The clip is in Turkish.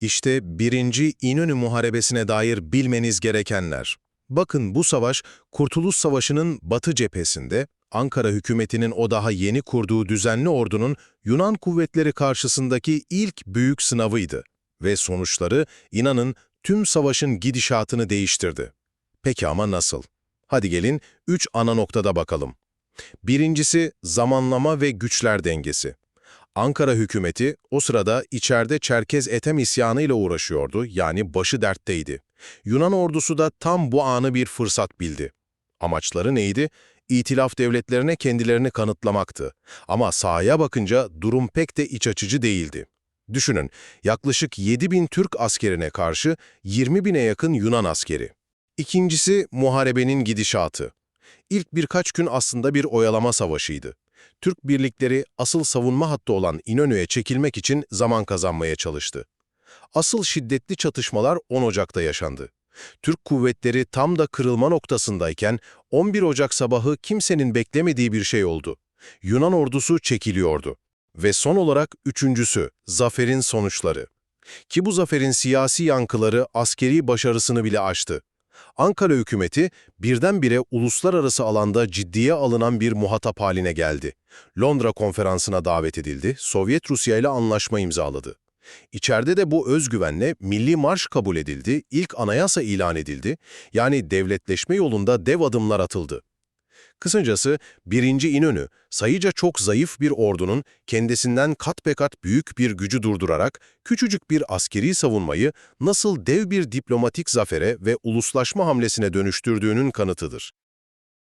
İşte 1. İnönü Muharebesi'ne dair bilmeniz gerekenler. Bakın bu savaş, Kurtuluş Savaşı'nın batı cephesinde, Ankara hükümetinin o daha yeni kurduğu düzenli ordunun Yunan kuvvetleri karşısındaki ilk büyük sınavıydı. Ve sonuçları, inanın, tüm savaşın gidişatını değiştirdi. Peki ama nasıl? Hadi gelin üç ana noktada bakalım. Birincisi zamanlama ve güçler dengesi. Ankara hükümeti o sırada içeride Çerkez Etem isyanıyla uğraşıyordu, yani başı dertteydi. Yunan ordusu da tam bu anı bir fırsat bildi. Amaçları neydi? İtilaf devletlerine kendilerini kanıtlamaktı. Ama sahaya bakınca durum pek de iç açıcı değildi. Düşünün, yaklaşık 7 bin Türk askerine karşı 20 bine yakın Yunan askeri. İkincisi muharebenin gidişatı. İlk birkaç gün aslında bir oyalama savaşıydı. Türk birlikleri asıl savunma hattı olan İnönü'ye çekilmek için zaman kazanmaya çalıştı. Asıl şiddetli çatışmalar 10 Ocak'ta yaşandı. Türk kuvvetleri tam da kırılma noktasındayken 11 Ocak sabahı kimsenin beklemediği bir şey oldu. Yunan ordusu çekiliyordu. Ve son olarak üçüncüsü, zaferin sonuçları. Ki bu zaferin siyasi yankıları askeri başarısını bile aştı. Ankara hükümeti birdenbire uluslararası alanda ciddiye alınan bir muhatap haline geldi. Londra konferansına davet edildi, Sovyet Rusya ile anlaşma imzaladı. İçeride de bu özgüvenle milli marş kabul edildi, ilk anayasa ilan edildi, yani devletleşme yolunda dev adımlar atıldı. Kısacası 1. İnönü, sayıca çok zayıf bir ordunun kendisinden kat be kat büyük bir gücü durdurarak küçücük bir askeri savunmayı nasıl dev bir diplomatik zafere ve uluslaşma hamlesine dönüştürdüğünün kanıtıdır.